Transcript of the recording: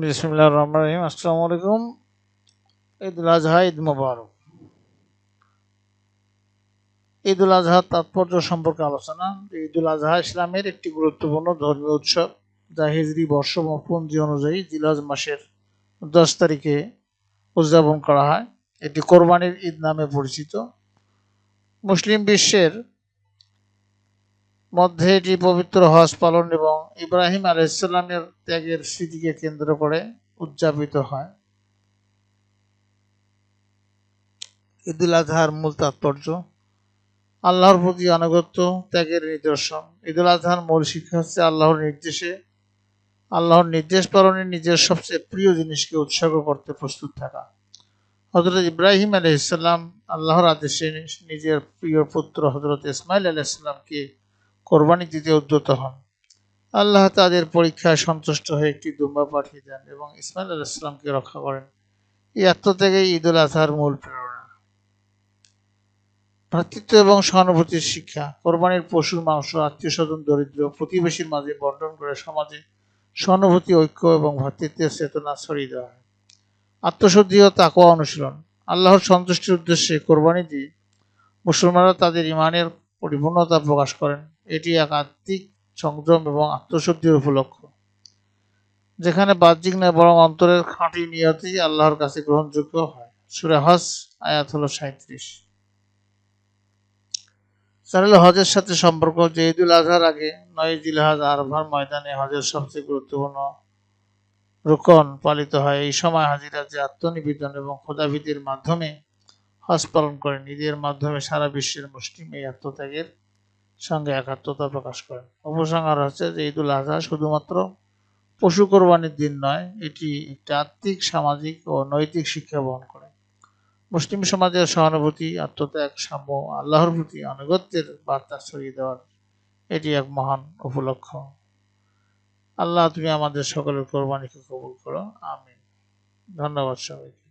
বিসমুল্লাহ রহমান রহিম। আসসালামু আলাইকুম। ঈদুল আজহা, ঈদ মোবারক। ঈদুল আজহার তাৎপর্য সম্পর্কে আলোচনা। ঈদুল আজহা ইসলামের একটি গুরুত্বপূর্ণ ধর্মীয় উৎসব, যা হিজরি বর্ষপঞ্জি অনুযায়ী জিলাজ মাসের দশ তারিখে উদযাপন করা হয়। এটি কোরবানির ঈদ নামে পরিচিত। মুসলিম বিশ্বের মধ্যে এটি পবিত্র হজ পালন এবং ইব্রাহিম আলাইসাল্লামের ত্যাগের স্মৃতিকে কেন্দ্র করে উদযাপিত হয়। ঈদুল আজহার মূল তাৎপর্য, আল্লাহর প্রতি আনুগত্য, ত্যাগের নিদর্শন। ঈদুল আজহার মূল শিক্ষা হচ্ছে আল্লাহর নির্দেশে, আল্লাহর নির্দেশ পালনে নিজের সবচেয়ে প্রিয় জিনিসকে উৎসর্গ করতে প্রস্তুত থাকা। হজরত ইব্রাহিম আলহিসাল্লাম আল্লাহর আদেশে নিজের প্রিয় পুত্র হজরত ইসমাইল আলাইসাল্লামকে কোরবানি দিতে উদ্যত হন। আল্লাহ তাদের পরীক্ষায় সন্তুষ্ট হয়ে একটি দুম্বা পাঠিয়ে দেন এবং ইসমাইল আলাইসাল্লামকে রক্ষা করেন। এই আত্মত্যাগেই ঈদ উল আজহার মূল প্রেরণা। ভ্রাতৃত্ব এবং সহানুভূতির শিক্ষা, কোরবানির পশুর মাংস আত্মীয় স্বজন দরিদ্র, প্রতিবেশীর মাঝে বন্টন করে সমাজে সহানুভূতি, ঐক্য এবং ভ্রাতৃত্বের চেতনা ছড়িয়ে দেওয়া হয়। আত্মশুদ্ধি ও তাকওয়া অনুশীলন। আল্লাহর সন্তুষ্টির উদ্দেশ্যে কোরবানি দিয়ে মুসলমানরা তাদের ইমানের পরিপূর্ণতা প্রকাশ করেন। এটি এক আত্মিক সংযম এবং আত্মশুদ্ধির উপলক্ষ। যেখানে বাহ্যিক নয়, বরং অন্তরের খাঁটি নিয়তই আল্লাহর কাছে গ্রহণযোগ্য হয়। সুরে হজ, আয়াত হলো সাঁত্রিশ চাইলে হজের সাথে সম্পর্ক যে ঈদুল আজহার আগে নয় জিলহাজ আরভার ময়দানে হজের সবচেয়ে গুরুত্বপূর্ণ রোকন পালিত হয়। এই সময় হাজিরা যে আত্মনিবেদন এবং খোদাভিদের মাধ্যমে হজ পালন করেন ঈদের মাধ্যমে সারা বিশ্বের মুসলিম এই আত্মত্যাগের সঙ্গে একাত্মতা প্রকাশ করেন। উপসংহার হচ্ছে যে ঈদুল আজহা শুধুমাত্র পশু কোরবানির দিন নয়, এটি একটি আত্মিক, সামাজিক ও নৈতিক শিক্ষা বহন করে। মুসলিম সমাজের সহানুভূতি, আত্মত্যাগ, সাম্য, আল্লাহর প্রতি আনুগত্যের বার্তা ছড়িয়ে দেওয়ার এটি এক মহান উপলক্ষ। আল্লাহ তুমি আমাদের সকলের কোরবানিকে কবুল করো। আমিন। ধন্যবাদ সবাইকে।